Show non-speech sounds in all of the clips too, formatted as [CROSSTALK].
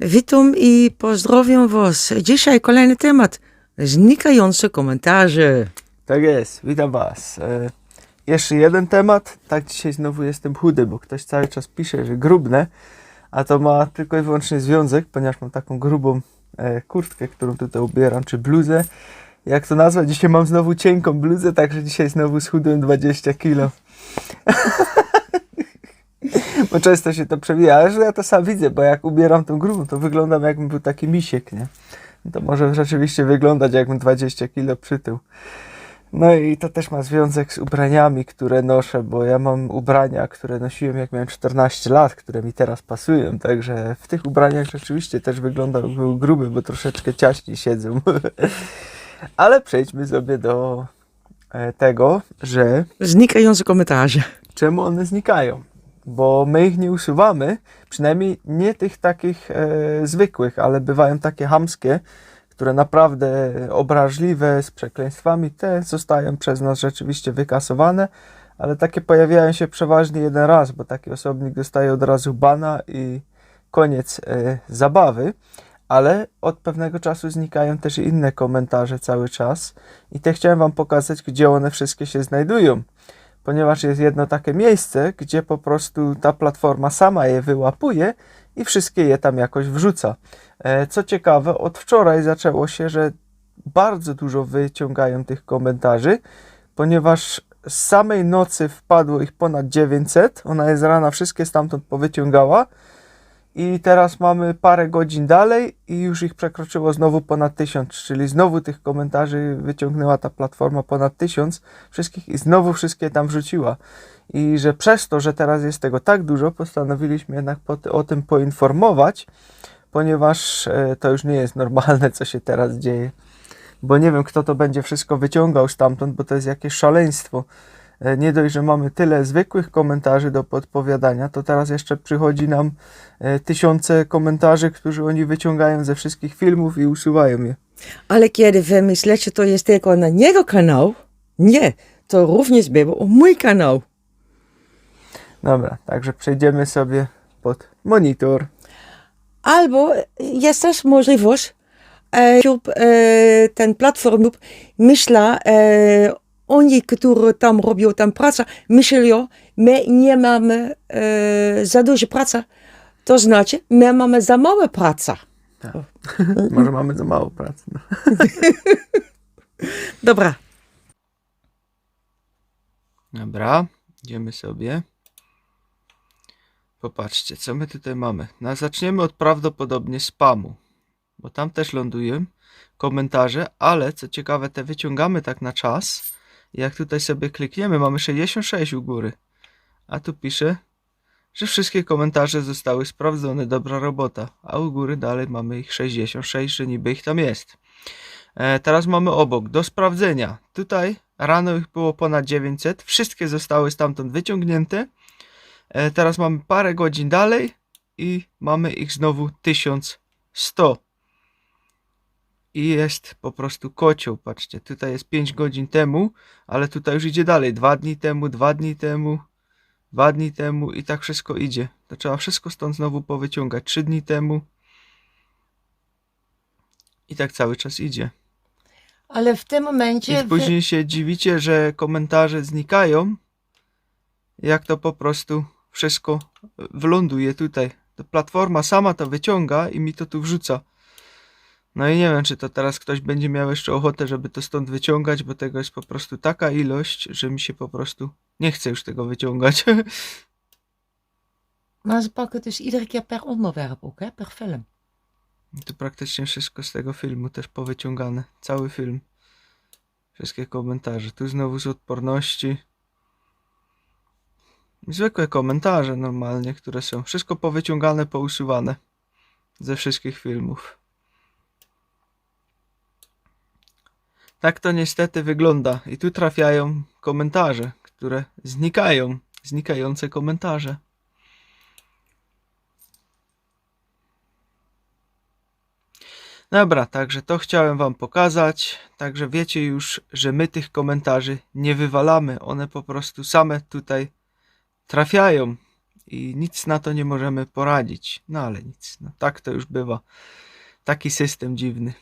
Witam i pozdrowiam Was. Dzisiaj kolejny temat. Znikające komentarze. Tak jest, witam Was. E, jeszcze jeden temat. Tak, dzisiaj znowu jestem chudy, bo ktoś cały czas pisze, że grubnę, a to ma tylko i wyłącznie związek, ponieważ mam taką grubą e, kurtkę, którą tutaj ubieram, czy bluzę. Jak to nazwać? Dzisiaj mam znowu cienką bluzę, także dzisiaj znowu schudłem 20 kilo. [LAUGHS] bo często się to przewija, ale że ja to sam widzę, bo jak ubieram tą grubą, to wyglądam jakbym był taki misiek, nie? To może rzeczywiście wyglądać jakbym 20 kilo przytył. No i to też ma związek z ubraniami, które noszę, bo ja mam ubrania, które nosiłem jak miałem 14 lat, które mi teraz pasują, także w tych ubraniach rzeczywiście też wyglądam był gruby, bo troszeczkę ciaśniej siedzą. [LAUGHS] Ale przejdźmy sobie do e, tego, że Znikające komentarze. czemu one znikają. Bo my ich nie usuwamy, przynajmniej nie tych takich e, zwykłych, ale bywają takie hamskie, które naprawdę obraźliwe, z przekleństwami, te zostają przez nas rzeczywiście wykasowane, ale takie pojawiają się przeważnie jeden raz, bo taki osobnik dostaje od razu bana i koniec e, zabawy. Ale od pewnego czasu znikają też inne komentarze cały czas i te chciałem Wam pokazać, gdzie one wszystkie się znajdują ponieważ jest jedno takie miejsce, gdzie po prostu ta platforma sama je wyłapuje i wszystkie je tam jakoś wrzuca. E, Co ciekawe, od wczoraj zaczęło się, że bardzo dużo wyciągają tych komentarzy, ponieważ z samej nocy wpadło ich ponad 900. Ona jest rana, wszystkie stamtąd powyciągała. I teraz mamy parę godzin dalej i już ich przekroczyło znowu ponad 1000, czyli znowu tych komentarzy wyciągnęła ta platforma ponad 1000 wszystkich i znowu wszystkie tam wrzuciła. I że przez to, że teraz jest tego tak dużo, postanowiliśmy jednak po, o tym poinformować, ponieważ e, to już nie jest normalne, co się teraz dzieje. Bo nie wiem, kto to będzie wszystko wyciągał stamtąd, bo to jest jakieś szaleństwo. E, nie dość, że mamy tyle zwykłych komentarzy do podpowiadania, to teraz jeszcze przychodzi nam e, tysiące komentarzy, którzy oni wyciągają ze wszystkich filmów i usuwają je. Ale kiedy wemyślicie, to jest tylko na jego kanał, nie, to również było mój kanał. Dobra, także przejdziemy sobie pod monitor. Albo jest też możliwość, e, e ten platform myśla oni, którzy tam robią tam pracę, myślą, my nie mamy e, za dużo pracy, to znaczy, my mamy za małe praca. [LAUGHS] Może mamy za mało pracy. No. [LAUGHS] Dobra, Dobra, idziemy sobie. Popatrzcie, co my tutaj mamy. No, zaczniemy od prawdopodobnie spamu, bo tam też lądują komentarze, ale co ciekawe, te wyciągamy tak na czas. Jak tutaj sobie klikniemy, mamy 66 u góry, a tu pisze, że wszystkie komentarze zostały sprawdzone, dobra robota, a u góry dalej mamy ich 66, że niby ich tam jest. E, teraz mamy obok, do sprawdzenia. Tutaj rano ich było ponad 900, wszystkie zostały stamtąd wyciągnięte. E, teraz mamy parę godzin dalej i mamy ich znowu 1100. I jest po prostu kocioł, patrzcie, tutaj jest 5 godzin temu, ale tutaj już idzie dalej, 2 dni temu, 2 dni temu, 2 dni temu i tak wszystko idzie. To trzeba wszystko stąd znowu powyciągać, 3 dni temu. I tak cały czas idzie. ale w tym momencie... I później się dziwicie, że komentarze znikają, jak to po prostu wszystko wląduje tutaj. To platforma sama to wyciąga i mi to tu wrzuca. No i nie wiem, czy to teraz ktoś będzie miał jeszcze ochotę, żeby to stąd wyciągać, bo tego jest po prostu taka ilość, że mi się po prostu nie chce już tego wyciągać. Maar ze pakken dus iedere keer per onderwerp ook, hè? per film. Tu praktycznie wszystko z tego filmu też powyciągane. Cały film. Wszystkie komentarze. Tu znowu z odporności. Zwykłe komentarze normalnie, które są. Wszystko powyciągane, pousuwane. Ze wszystkich filmów. Tak to niestety wygląda. I tu trafiają komentarze, które znikają. Znikające komentarze. Dobra, także to chciałem Wam pokazać. Także wiecie już, że my tych komentarzy nie wywalamy. One po prostu same tutaj trafiają. i nic na to nie możemy poradzić. No ale nic, no, tak to już bywa. Taki system dziwny.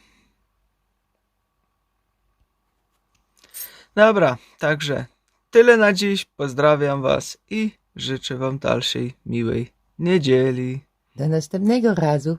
Dobra, także tyle na dziś. Pozdrawiam Was i życzę Wam dalszej miłej niedzieli. Do następnego razu.